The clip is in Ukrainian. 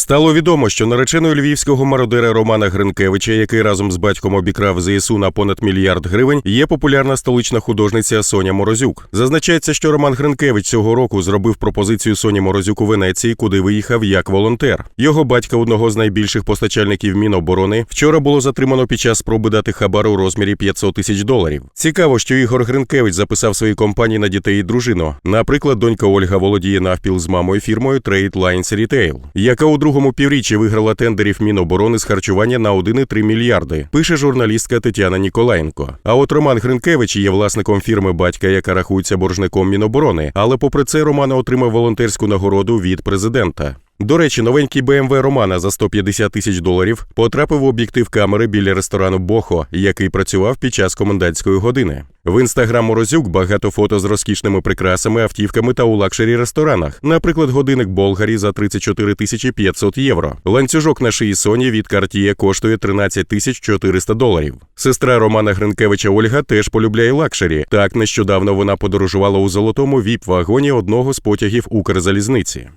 Стало відомо, що нареченою львівського мародера Романа Гринкевича, який разом з батьком обікрав ЗСУ на понад мільярд гривень, є популярна столична художниця Соня Морозюк. Зазначається, що Роман Гринкевич цього року зробив пропозицію Соні Морозюк у Венеції, куди виїхав як волонтер. Його батька, одного з найбільших постачальників Міноборони, вчора було затримано під час спроби дати хабар у розмірі 500 тисяч доларів. Цікаво, що Ігор Гринкевич записав свої компанії на дітей і дружину. Наприклад, донька Ольга володіє навпіл з мамою фірмою Trade Lines Retail, яка у другому півріччі виграла тендерів Міноборони з харчування на 1,3 мільярди. Пише журналістка Тетяна Ніколаєнко. А от Роман Гринкевич є власником фірми батька, яка рахується боржником Міноборони. Але попри це Роман отримав волонтерську нагороду від президента. До речі, новенький BMW Романа за 150 тисяч доларів потрапив в об'єктив камери біля ресторану Бохо, який працював під час комендантської години. В інстаграм Морозюк багато фото з розкішними прикрасами, автівками та у лакшері ресторанах. Наприклад, годинник Болгарі за 34 тисячі 500 євро. Ланцюжок на шиї Соні від Cartier коштує 13 тисяч 400 доларів. Сестра Романа Гринкевича Ольга теж полюбляє лакшері. Так нещодавно вона подорожувала у золотому віп-вагоні одного з потягів Укрзалізниці.